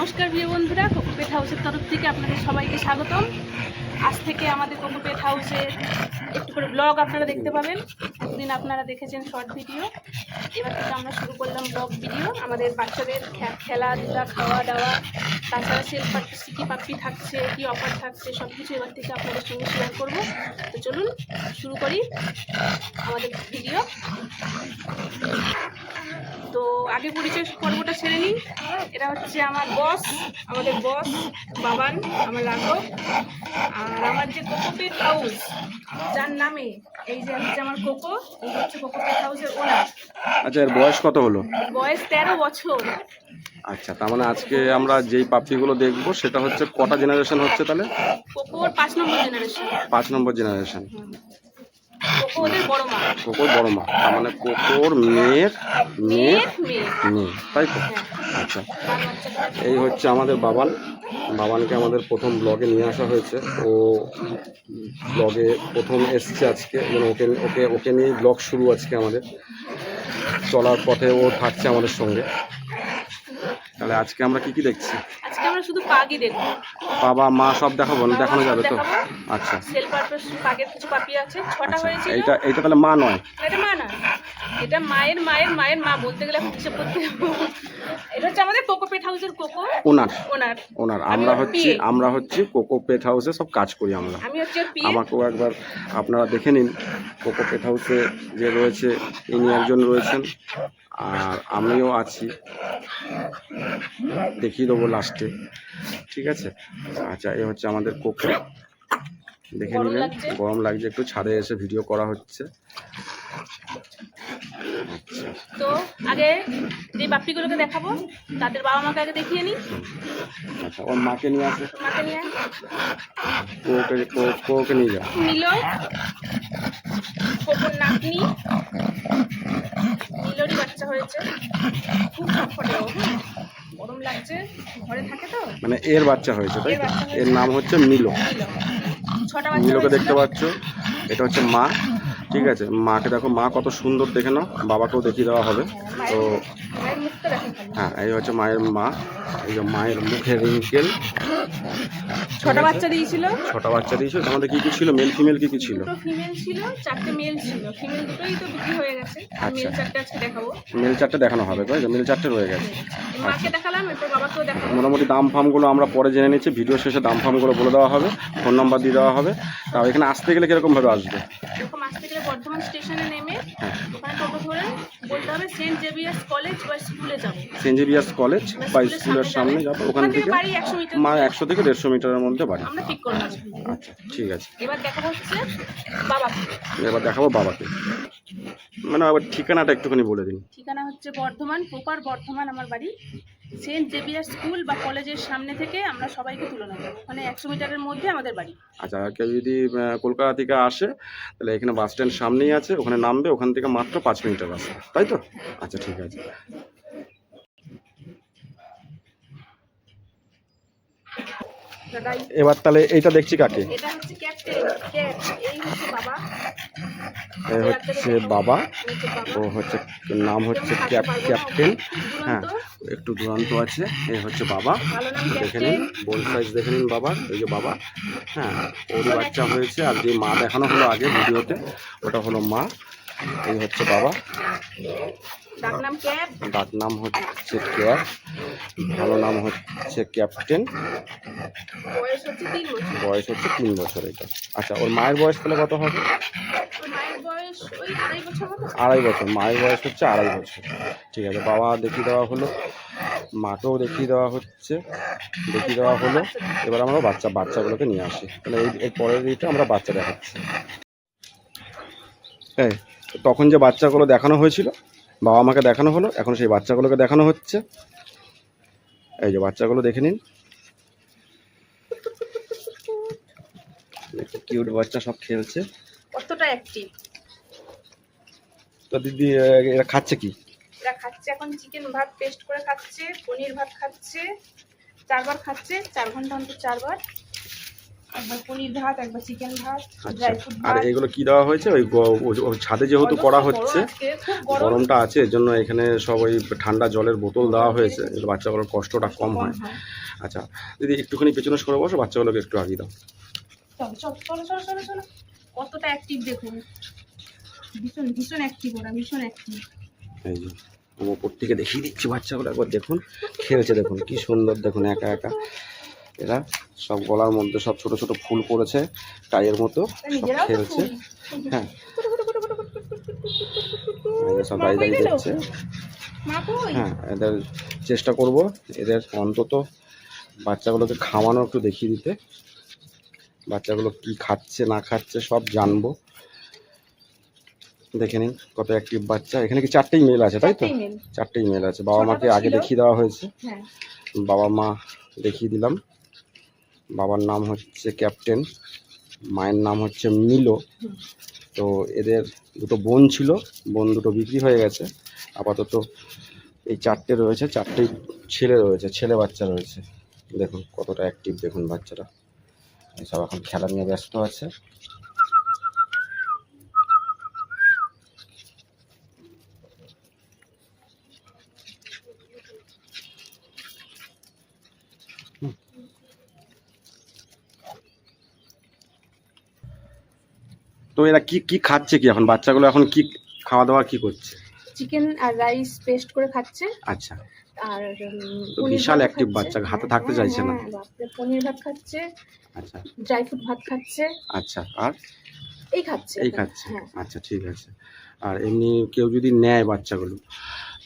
নমস্কার প্রিয় বন্ধুরা কোকোপেট হাউসের তরফ থেকে আপনাদের সবাইকে স্বাগতম। আজ থেকে আমাদের কোকোপেট হাউসের একটু করে ব্লগ আপনারা দেখতে পাবেন। একদিন আপনারা দেখেছেন শর্ট ভিডিও এবার থেকে আমরা শুরু করলাম ব্লগ ভিডিও আমাদের বাচ্চাদের খেলাধুলা খাওয়া দাওয়া তাছাড়া সেল পার্টি কী পাপ্পি থাকছে, কী অফার থাকছে সব কিছু এবার থেকে আপনাদের সঙ্গে শেয়ার করব। তো চলুন শুরু করি আমাদের ভিডিও তো আগে পরিচয় পর্বটা সেরে নিই। এটা হচ্ছে আমার বস আমাদের বস বাবান আমার রাঘব আর আমার যে কোকোপেট হাউস যার নামে এই যে হচ্ছে আমার কোকো এই হচ্ছে কোকোপেট হাউসের ওনার। আচ্ছা এর বয়স কত হলো? বয়স তেরো বছর। আচ্ছা তার মানে আজকে আমরা যেই পাপ্পিগুলো দেখব সেটা হচ্ছে কটা জেনারেশন হচ্ছে তাহলে? কোকোর পাঁচ নম্বর জেনারেশন পাঁচ নম্বর জেনারেশন কোকো কোকোর বড় মা? তার মানে কোকোর মেয়ের মেয়ের মেয়ে। তাই তো? হ্যাঁ। আচ্ছা। এই হচ্ছে আমাদের বাবান। বাবানকে আমাদের প্রথম ব্লগে নিয়ে আসা হয়েছে। ও ব্লগে প্রথম এসছে আজকে। এবং ওকে ওকে ওকে নিয়েই ব্লগ শুরু আজকে আমাদের। চলার পথে ও থাকছে আমাদের সঙ্গে। তাহলে আজকে আমরা কি কি দেখছি? আমরা শুধু পাগই দেখব বাবা মা সব দেখাবো না দেখানো যাবে তো? আচ্ছা। সেল পারপাস পাগের কিছু পাপি আছে ছটা আচ্ছা হয়েছিল। এইটা এইটা তাহলে মা নয়। এটা মা না। এটা মায়ের মায়ের মায়ের মা বলতে গেলে এখন হিসেব করতে এটা হচ্ছে আমাদের কোকোপেট হাউসের কোকো। ওনার ওনার। ওনার। আমরা হচ্ছে আমরা হচ্ছে কোকো পেট হাউসে সব কাজ করি আমরা। আমি হচ্ছে আমাকেও একবার আপনারা দেখে নিন কোকো পেট হাউসে যে রয়েছে ইনি একজন রয়েছেন। আর আমিও আছি। দেখিয়ে দেবো লাস্টে ঠিক আছে? আচ্ছা এ হচ্ছে আমাদের কোকো দেখে নিলেন। গরম লাগছে একটু ছাদে এসে ভিডিও করা হচ্ছে। তো আগে যে বাপ্পিগুলোকে দেখাবো তাদের বাবা মাকে আগে দেখিয়ে নিই। আচ্ছা ওর মাকে নিয়ে আসে। মাকে নিয়ে কোকে কোকে নিয়ে যাও। নিল কোকোর নাতনি। নীলরই বাচ্চা হয়েছে। খুব ছটফটে ও। গরম লাগছে ঘরে থাকে তো। মানে এর বাচ্চা হয়েছে তাই এর নাম হচ্ছে মিলো ছটা বাচ্চা মিলোকে দেখতে পাচ্ছ এটা হচ্ছে মা। ঠিক আছে মাকে দেখো মা কত সুন্দর দেখে নাও বাবাকেও দেখিয়ে দেওয়া হবে। তো। হ্যাঁ এই হচ্ছে মায়ের মা এই যে মায়ের মুখের রিঙ্কেল। ছটা বাচ্চা দিয়েছিল। ছটা বাচ্চা দিয়েছে আমাদের কি কি ছিল? মেল ফিমেল কি কি ছিল? ফিমেল ছিল চারটে মেল ছিল। ফিমেল দুটোই তো বিক্রি হয়ে গেছে। আচ্ছা। মেল চারটে আজকে দেখাবো। মেল চারটে দেখানো হবে তাই মেল চারটে রয়ে গেছে। মাকে দেখালাম এরপর বাবাকেও দেখাবো। মোটামুটি দাম ফার্মগুলো আমরা পরে জেনে নিচ্ছি ভিডিও শেষে দাম ফার্মগুলো বলে দেওয়া হবে ফোন নাম্বার দিয়ে দেওয়া হবে। তাও এখানে আসতে গেলে কীরকমভাবে আসবে? এরকম আসতে গেলে বর্ধমান স্টেশনে নেমে ওখানে টোটো ধরে? বলতে হবে সেন্ট জেভিয়ার্স কলেজ বা স্কুলে যাব। সেন্ট জেভিয়ার্স কলেজ বা স্কুলের সামনে যাব। ওখান থেকে বাড়ি একশো মিটার। মা একশো থেকে দেড়শো মিটারের মধ্যে বাড়ি। আমরা পিক করব আচ্ছা ঠিক আছে। এবার দেখা হচ্ছে এবার দেখাবো বাবাকে। মানে আবার ঠিকানাটা একটুখানি বলে দিন। ঠিকানা হচ্ছে বর্ধমান প্রপার বর্ধমান আমার বাড়ি। সেন্ট জেভিয়ার স্কুল বা কলেজের সামনে থেকে আমরা সবাইকে তুলে নেব। মানে একশো মিটারের মধ্যে আমাদের বাড়ি। আচ্ছা কেউ যদি কলকাতা থেকে আসে তাহলে এখানে বাস স্ট্যান্ড সামনেই আছে ওখানে নামবে ওখান থেকে মাত্র পাঁচ মিনিটের রাস্তা। তাই তো? আচ্ছা ঠিক আছে। এবার তাহলে এইটা দেখছি কাকে? এটা হচ্ছে বাবা। বাবা বাবা। ও হচ্ছে নাম হচ্ছে ক্যাপ ক্যাপ্টেন। হ্যাঁ একটু দুরন্ত আছে। এ হচ্ছে বাবা। দেখে নিন বোন সাইজ দেখে নিন বাবার এই যে বাবা। হ্যাঁ ওরই বাচ্চা হয়েছে আর যে মা দেখানো হলো আগে ভিডিওতে ওটা হলো মা। এই হচ্ছে বাবা। ডাক নাম হচ্ছে ক্যাপ ভালো নাম হচ্ছে ক্যাপ্টেন। বয়স হচ্ছে তিন বছর। এটা। আচ্ছা ওর মায়ের বয়স তাহলে কত হবে? আড়াই বছর মায়ের বয়স হচ্ছে আড়াই বছর। ঠিক আছে বাবা দেখিয়ে দেওয়া হলো মাকেও দেখিয়ে দেওয়া হচ্ছে দেখিয়ে দেওয়া হলো। এবার আমরা বাচ্চা বাচ্চাগুলোকে নিয়ে আসি। তাহলে এই এর পরের দিকে আমরা বাচ্চা দেখাচ্ছি। এই তখন যে বাচ্চাগুলো দেখানো হয়েছিল বাবা মাকে দেখানো হলো এখন সেই বাচ্চাগুলোকে দেখানো হচ্ছে। এই যে বাচ্চাগুলো দেখে নিন। কিউট বাচ্চা সব খেলছে। কতটা অ্যাক্টিভ তো দিদি এরা খাচ্ছে কি? এরা খাচ্ছে এখন চিকেন ভাত পেস্ট করে খাচ্ছে পনির ভাত খাচ্ছে চারবার খাচ্ছে চার ঘণ্টা অন্তর চারবার। একবার পনির ভাত একবার চিকেন ভাত আচ্ছা ড্রাই ফ্রুট আর এগুলো কি দেওয়া হয়েছে? ওই ছাদে যেহেতু করা হচ্ছে গরমটা আছে এর জন্য এখানে সব ওই ঠান্ডা জলের বোতল দেওয়া হয়েছে বাচ্চাগুলোর কষ্টটা কম হয়। আচ্ছা দিদি একটুখানি পেছনে সরে বসো বাচ্চাগুলোকে একটু আগিয়ে দাও। চলো চলো চলো চলো চলো চলো। কতটা অ্যাক্টিভ দেখুন। ভীষণ ভীষণ অ্যাক্টিভ ওরা ভীষণ অ্যাক্টিভ এই যে ওপর থেকে দেখিয়ে দিচ্ছি বাচ্চাগুলো একবার দেখুন খেলছে দেখুন কি সুন্দর দেখুন একা একা। এরা সব গলার মধ্যে সব ছোট ছোট ফুল পড়েছে টাইয়ের মতো সব খেলছে। হ্যাঁ। সব দাঁড়িয়ে দাঁড়িয়ে হ্যাঁ এদের চেষ্টা করব এদের অন্তত বাচ্চাগুলোকে খাওয়ানো একটু দেখিয়ে দিতে। বাচ্চাগুলো কি খাচ্ছে না খাচ্ছে সব জানব। দেখে নিন কত একটি বাচ্চা। এখানে কি চারটেই মেল আছে তাই তো? চারটেই মেল আছে। বাবা মাকে আগে দেখিয়ে দেওয়া হয়েছে। বাবা মা দেখিয়ে দিলাম। বাবার নাম হচ্ছে ক্যাপ্টেন, মায়ের নাম হচ্ছে মিলো। তো এদের দুটো বোন ছিল, বোন দুটো বিক্রি হয়ে গেছে। আপাতত এই চারটে রয়েছে চারটে ছেলে রয়েছে, ছেলে বাচ্চা রয়েছে। দেখুন কতটা অ্যাক্টিভ দেখুন বাচ্চারা। সব এখন খেলা নিয়ে ব্যস্ত আছে। তো এরা কি কি খাচ্ছে কি এখন? বাচ্চাগুলো এখন কি খাওয়া দাওয়া কি করছে? চিকেন আর রাইস পেস্ট করে খাচ্ছে। আচ্ছা। আর বিশাল খাচ্ছে। বাচ্চা, হাতে থাকতে হ্যাঁ, চাইছে না। হ্যাঁ, পনির ভাত খাচ্ছে। আচ্ছা। ড্রাই ফ্রুট ভাত খাচ্ছে। আচ্ছা আর? এই খাচ্ছে। এই খাচ্ছে। হ্যাঁ। আচ্ছা ঠিক আছে। আর এমনি কেউ যদি নেয় বাচ্চাগুলো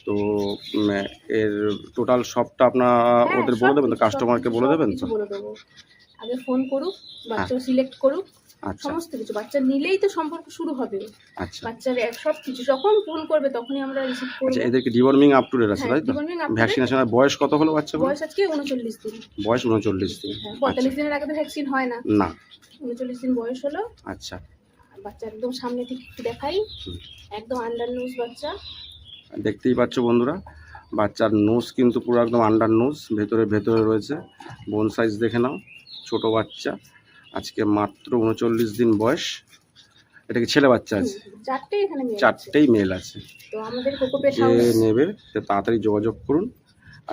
তো এর টোটাল সবটা আপনার ওদের বলে দেবেন? তো কাস্টমারকে বলে দেবেন তো? বলে দেবো। আগে ফোন করুক বাচ্চা সিলেক্ট করুক। আচ্ছা সমস্ত কিছু। বাচ্চা নিলেই তো সম্পর্ক শুরু হবে। আচ্ছা। বাচ্চার সব কিছু যখন ফোন করবে তখনই আমরা রিসিভ করব। আচ্ছা এদেরকে ডিওয়ার্মিং আপ টু ডেট আছে হ্যাঁ, তাই তো। ভ্যাকসিনেশনের বয়স কত হলো বাচ্চা বয়স আজকে উনচল্লিশ দিন। বয়স উনচল্লিশ দিন। হ্যাঁ আচ্ছা। দিনের আগে তো ভ্যাকসিন হয় না। না। উনচল্লিশ দিন বয়স হলো। আচ্ছা। বাচ্চা একদম সামনে থেকে একটু দেখাই। একদম আন্ডার নিউজ বাচ্চা। দেখতেই পাচ্ছ বন্ধুরা বাচ্চার নোজ কিন্তু পুরো একদম আন্ডার নোজ ভেতরে ভেতরে রয়েছে। বোন সাইজ দেখে নাও ছোট বাচ্চা। আজকে মাত্র উনচল্লিশ দিন বয়স। এটা কি ছেলে বাচ্চা আছে? চারটেই মেল আছে। যে নেবে তাড়াতাড়ি যোগাযোগ করুন।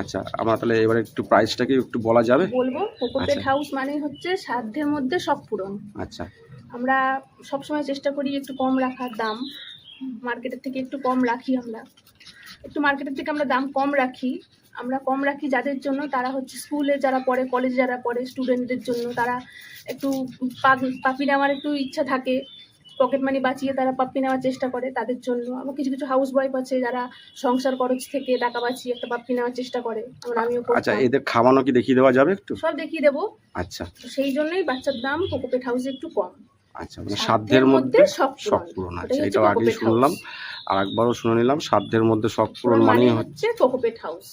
আচ্ছা আমরা তাহলে এবারে একটু প্রাইসটা কি একটু বলা যাবে? বলব কোকোপেট আচ্ছা। হাউস মানে হচ্ছে সাধ্যের মধ্যে সব পূরণ। আচ্ছা। আমরা সবসময় চেষ্টা করি একটু কম রাখার দাম। মার্কেটের থেকে একটু কম রাখি আমরা। একটু মার্কেটের থেকে আমরা দাম কম রাখি। আমরা কম রাখি যাদের জন্য তারা হচ্ছে স্কুলে যারা পড়ে কলেজে যারা পড়ে স্টুডেন্টদের জন্য তারা একটু পাপি নেওয়ার একটু ইচ্ছা থাকে। পকেট মানি বাঁচিয়ে তারা পাপ্পি নেওয়ার চেষ্টা করে তাদের জন্য। আমার কিছু কিছু হাউস ওয়াইফ আছে যারা সংসার খরচ থেকে টাকা বাঁচিয়ে একটা পাপ্পি নেওয়ার চেষ্টা করে। আমরা আমিও আচ্ছা এদের খাওয়ানো কি দেখিয়ে দেওয়া যাবে একটু? সব দেখিয়ে দেবো। আচ্ছা। তো সেই জন্যই বাচ্চার দাম কোকোপেট হাউসে একটু কম। আচ্ছা মানে সাধ্যের মধ্যে সব পূরণ। আছে হচ্ছে এটাও কোকোপেট শুনলাম আর একবারও শুনে নিলাম সাধ্যের মধ্যে সব পূরণ মানে মানেই হচ্ছে কোকোপেট হাউস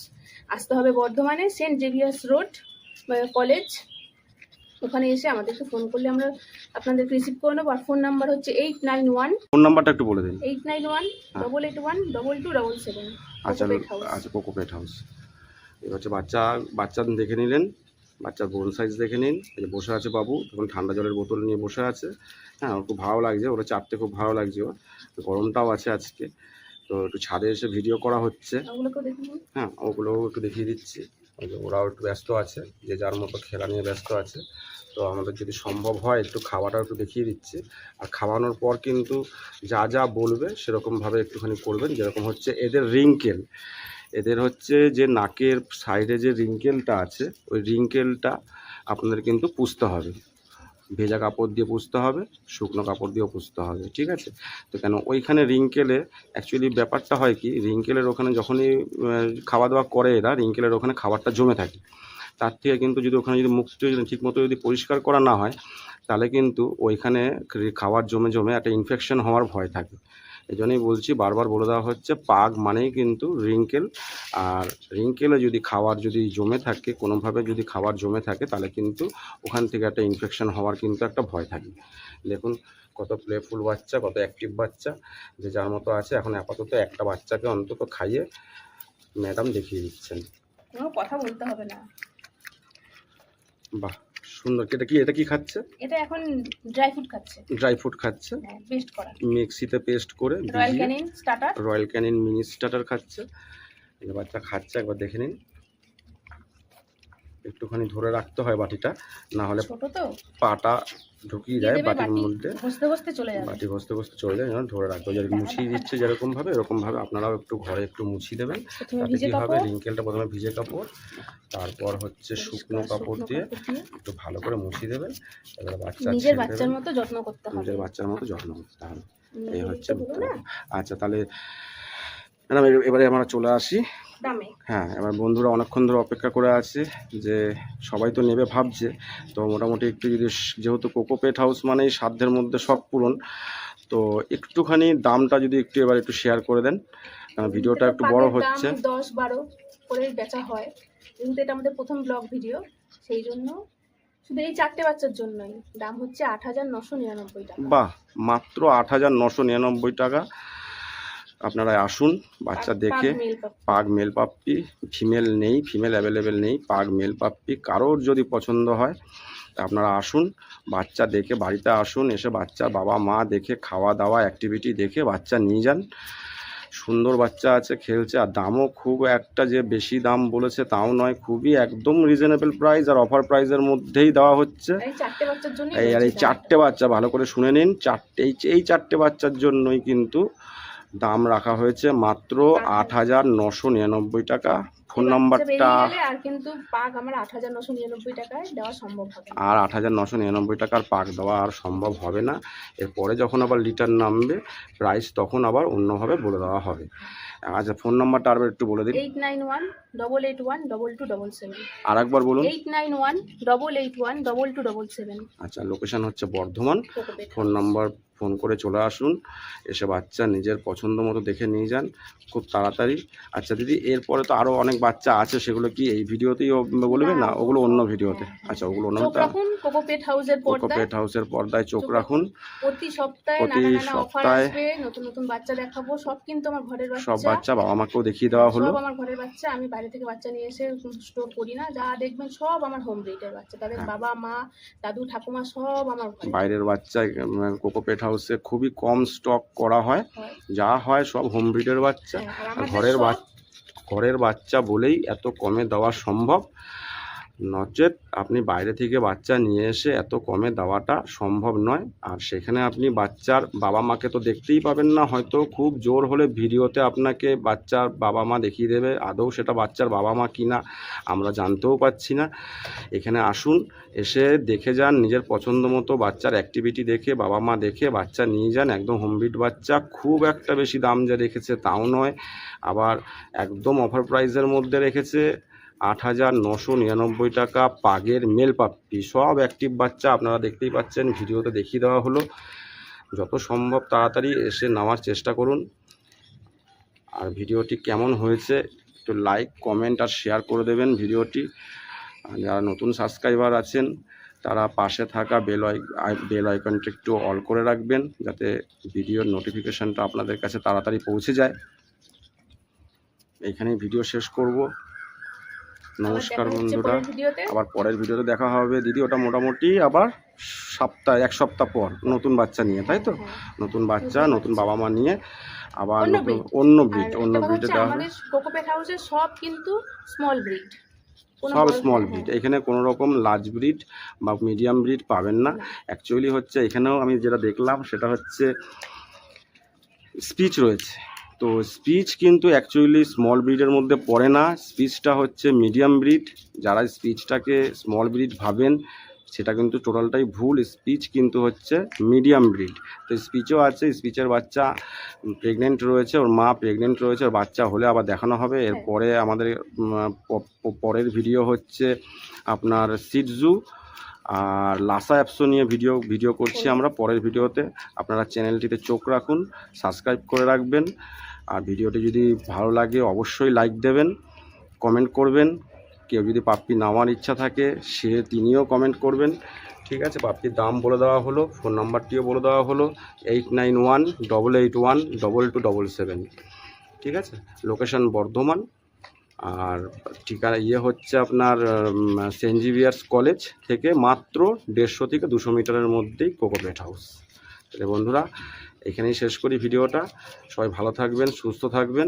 আসতে হবে বর্ধমানে সেন্ট জেভিয়ার্স রোড কলেজ ওখানে এসে আমাদেরকে ফোন করলে আমরা আপনাদেরকে রিসিভ করে নেব। আর ফোন নাম্বার হচ্ছে এইট নাইন ওয়ান ফোন নাম্বারটা একটু বলে দিন। Eight nine one double eight one double two double seven আচ্ছা আচ্ছা কোকোপেট হাউস এবার হচ্ছে বাচ্চা বাচ্চা দেখে নিলেন। বাচ্চার বোন সাইজ দেখে নিন। এই বসে আছে বাবু তখন ঠান্ডা জলের বোতল নিয়ে বসে আছে। হ্যাঁ ওর খুব ভালো লাগছে ওরা চাপতে খুব ভালো লাগছে ওর। গরমটাও আছে আজকে। তো একটু ছাদে এসে ভিডিও করা হচ্ছে। হ্যাঁ ওগুলোও একটু দেখিয়ে দিচ্ছি। ওরাও একটু ব্যস্ত আছে যে যার মতো খেলা নিয়ে ব্যস্ত আছে। তো আমাদের যদি সম্ভব হয় একটু খাওয়াটাও একটু দেখিয়ে দিচ্ছি। আর খাওয়ানোর পর কিন্তু যা যা বলবে সেরকমভাবে একটুখানি করবেন। যেরকম হচ্ছে এদের রিঙ্কেল এদের হচ্ছে যে নাকের সাইডে যে রিঙ্কেলটা আছে ওই রিঙ্কেলটা আপনাদের কিন্তু পুষতে হবে। ভেজা কাপড় দিয়ে পুষতে হবে, শুকনো কাপড় দিয়েও পুষতে হবে, ঠিক আছে? তো কেন ওইখানে রিঙ্কেলে অ্যাকচুয়ালি ব্যাপারটা হয় কি, রিঙ্কেলের ওখানে যখনই খাওয়া দাওয়া করে এরা, রিঙ্কেলের ওখানে খাবারটা জমে থাকে। তার থেকে কিন্তু যদি ওখানে যদি মুখটা ঠিকমতো যদি পরিষ্কার করা না হয়, তাহলে কিন্তু ওইখানে খাবার জমে জমে একটা ইনফেকশন হওয়ার ভয় থাকে। এই জন্যই বলছি বারবার বলে দেওয়া হচ্ছে পাগ মানেই কিন্তু রিঙ্কেল। আর রিঙ্কেলে যদি খাবার যদি জমে থাকে কোনোভাবে যদি খাবার জমে থাকে তাহলে কিন্তু ওখান থেকে একটা ইনফেকশন হওয়ার কিন্তু একটা ভয় থাকে। দেখুন কত প্লেফুল বাচ্চা কত অ্যাক্টিভ বাচ্চা যে যার মতো আছে এখন আপাতত একটা বাচ্চাকে অন্তত খাইয়ে ম্যাডাম দেখিয়ে দিচ্ছেন। কোনো কথা বলতে হবে না। বাহ। সুন্দর। এটা কি এটা কি খাচ্ছে? এটা এখন ড্রাই ফ্রুট খাচ্ছে। ড্রাই ফ্রুট খাচ্ছে। পেস্ট করা। মিক্সিতে পেস্ট করে Royal Canin starter Royal Canin mini starter খাচ্ছে। এই বাচ্চা খাচ্ছে একবার দেখে নিন। একটুখানি ধরে রাখতে হয় বাটিটা না হলে ছোট তো। পাটা ঢুকিয়ে দিয়ে যায় বাটির মধ্যে। ঘষতে ঘষতে চলে যাবে। বাটি ঘষতে ঘষতে চলে যায় যেন ধরে হয় যেরকম মুছিয়ে দিচ্ছে যেরকম ভাবে এরকম ভাবে আপনারাও একটু ঘরে একটু মুছিয়ে দেবেন তাতে কি হবে? রিঙ্কেলটা প্রথমে ভিজে কাপড় তারপর হচ্ছে শুকনো কাপড় দিয়ে একটু ভালো করে মুছিয়ে দেবেন এবার বাচ্চা নিজের বাচ্চার মতো যত্ন করতে হবে। নিজের বাচ্চার মতো যত্ন করতে হবে। এই হচ্ছে আচ্ছা তাহলে ম্যাডাম এবারে আমরা চলে আসি। দামে। হ্যাঁ এবার বন্ধুরা অনেকক্ষণ ধরে অপেক্ষা করে আছে যে সবাই তো নেবে ভাবছে। তো মোটামুটি একটু যদি যেহেতু কোকোপেট হাউস মানেই সাধ্যের মধ্যে সব পূরণ তো একটুখানি দামটা যদি একটু এবার একটু শেয়ার করে দেন। কারণ ভিডিওটা একটু বড় হচ্ছে। দশ বারো করে বেচা হয়। কিন্তু এটা আমাদের প্রথম ব্লগ ভিডিও সেই জন্য শুধু এই চারটে বাচ্চার জন্যই। দাম হচ্ছে আট হাজার নশো নিরানব্বই টাকা। বাহ মাত্র আট হাজার নশো নিরানব্বই টাকা। আপনারা আসুন বাচ্চা দেখে। পাগ মেল পাপ্পি ফিমেল নেই ফিমেল অ্যাভেলেবেল নেই পাগ মেল পাপ্পি কারোর যদি পছন্দ হয় তা আপনারা আসুন বাচ্চা দেখে বাড়িতে আসুন এসে বাচ্চা বাবা মা দেখে খাওয়া দাওয়া অ্যাক্টিভিটি দেখে বাচ্চা নিয়ে যান। সুন্দর বাচ্চা আছে খেলছে আর দামও খুব একটা যে বেশি দাম বলেছে তাও নয় খুবই একদম রিজনেবল প্রাইস আর অফার প্রাইসের মধ্যেই দেওয়া হচ্ছে। এই আর এই চারটে বাচ্চা ভালো করে শুনে নিন চারটে এই চারটে বাচ্চার জন্যই কিন্তু দাম রাখা হয়েছে মাত্র আট হাজার নশো নিরানব্বই টাকা। ফোন নাম্বারটা আর কিন্তু পাক আমার আট হাজার নশো নিরানব্বই টাকায় দেওয়া সম্ভব হবে আর আট হাজার নশো নিরানব্বই টাকার পাক দেওয়া আর সম্ভব হবে না। এরপরে যখন আবার লিটার নামবে প্রাইস তখন আবার অন্যভাবে বলে দেওয়া হবে। আচ্ছা ফোন নাম্বারটা আরবার একটু বলে দিন। Eight nine one double eight one double two double seven. আর একবার বলুন। Eight nine one double eight one double two double seven. আচ্ছা লোকেশন হচ্ছে বর্ধমান। ফোন নাম্বার ফোন করে চলে আসুন। এসে বাচ্চা নিজের পছন্দ মতো দেখে নিয়ে যান খুব তাড়াতাড়ি। আচ্ছা দিদি এরপরে তো আরও অনেক বাচ্চা আছে সেগুলো কি এই ভিডিওতেই বলবে না ওগুলো অন্য ভিডিওতে। আচ্ছা ওগুলো অন্য চোখ রাখুন কোকো পেট হাউসের পর্দায় হাউসের পর্দায় চোখ রাখুন। প্রতি সপ্তাহে প্রতি সপ্তাহে নতুন নতুন বাচ্চা দেখাবো সব কিন্তু আমার ঘরের সব বাচ্চা। বাচ্চা বাবা মাকেও দেখিয়ে দেওয়া হলো। সব আমার ঘরের বাচ্চা আমি বাইরে থেকে বাচ্চা নিয়ে এসে স্টোর করি না যা দেখবেন সব আমার হোম ব্রিডের বাচ্চা। তাদের হ্যাঁ। বাবা মা দাদু ঠাকুমা সব আমার বাইরের বাচ্চা কোকোপেট হাউসে খুবই কম স্টক করা হয়। যা হয় সব হোম ব্রিডের বাচ্চা। হ্যাঁ, ঘরের ঘরের বাচ্চা বলেই এত কমে দেওয়া সম্ভব। নচেত আপনি বাইরে থেকে বাচ্চা নিয়ে এসে এত কমে দেওয়াটা সম্ভব নয়। আর সেখানে আপনি বাচ্চার বাবা মাকে তো দেখতেই পাবেন না, হয়তো খুব জোর হলে ভিডিওতে আপনাকে বাচ্চার বাবা মা দেখিয়ে দেবে, আদৌ সেটা বাচ্চার বাবা মা কিনা আমরা জানতেও পাচ্ছি না। এখানে আসুন, এসে দেখে যান, নিজের পছন্দ মতো বাচ্চার অ্যাক্টিভিটি দেখে, বাবা মা দেখে, বাচ্চা নিয়ে যান, একদম হোমবিট বাচ্চা, খুব একটা বেশি দাম যা রেখেছে তাও নয়, আবার একদম অফার প্রাইসের মধ্যে রেখেছে। আট হাজার নশো নিরানব্বই টাকা পাগের মেল পাপ্পি। সব অ্যাক্টিভ বাচ্চা আপনারা দেখতেই পাচ্ছেন, ভিডিওতে দেখিয়ে দেওয়া হলো। যত সম্ভব তাড়াতাড়ি এসে নেওয়ার চেষ্টা করুন। আর ভিডিওটি কেমন হয়েছে একটু লাইক কমেন্ট আর শেয়ার করে দেবেন ভিডিওটি। যারা নতুন সাবস্ক্রাইবার আছেন, তারা পাশে থাকা বেল বেল আইকনটি একটু অল করে রাখবেন, যাতে ভিডিওর নোটিফিকেশানটা আপনাদের কাছে তাড়াতাড়ি পৌঁছে যায়। এইখানেই ভিডিও শেষ করব। নমস্কার বন্ধুরা। আবার পরের ভিডিওতে দেখা হবে। দিদি ওটা মোটামুটি আবার সপ্তাহ এক সপ্তাহ পর নতুন বাচ্চা নিয়ে তাই তো? হ্যাঁ। নতুন বাচ্চা নতুন বাবা মা নিয়ে আবার অন্য ব্রিড অন্য ব্রিডে দেওয়া হবে। সব কিন্তু স্মল ব্রিড সব স্মল ব্রিড এখানে কোনো রকম লার্জ ব্রিড বা মিডিয়াম ব্রিড পাবেন না। অ্যাকচুয়ালি হচ্ছে এখানেও আমি যেটা দেখলাম সেটা হচ্ছে স্পিচ রয়েছে। তো স্পিচ কিন্তু অ্যাকচুয়ালি স্মল ব্রিডের মধ্যে পড়ে না। স্পিচটা হচ্ছে মিডিয়াম ব্রিড যারা স্পিচটাকে স্মল ব্রিড ভাবেন সেটা কিন্তু টোটালটাই ভুল। স্পিচ কিন্তু হচ্ছে মিডিয়াম ব্রিড তো স্পিচও আছে স্পিচের বাচ্চা প্রেগনেন্ট রয়েছে ওর মা প্রেগনেন্ট রয়েছে ওর বাচ্চা হলে আবার দেখানো হবে। এরপরে আমাদের পরের ভিডিও হচ্ছে আপনার সিটজু আর লাসা অ্যাপসও নিয়ে ভিডিও ভিডিও করছি আমরা। পরের ভিডিওতে আপনারা চ্যানেলটিতে চোখ রাখুন সাবস্ক্রাইব করে রাখবেন। আর ভিডিওটি যদি ভালো লাগে, অবশ্যই লাইক দেবেন কমেন্ট করবেন। কেউ যদি পাপ্পি নামার ইচ্ছা থাকে, সে তিনিও কমেন্ট করবেন। ঠিক আছে, পাপ্পির দাম বলে দেওয়া হলো ফোন নাম্বারটিও বলে দেওয়া হলো eight nine one double eight one double two double seven ঠিক আছে লোকেশন বর্ধমান। আর ঠিকানা ইয়ে হচ্ছে আপনার সেন্ট জিভিয়ার্স কলেজ থেকে মাত্র দেড়শো থেকে দুশো মিটারের মধ্যেই কোকোপেট হাউস তাহলে বন্ধুরা এখানেই শেষ করি ভিডিওটা। সবাই ভালো থাকবেন সুস্থ থাকবেন।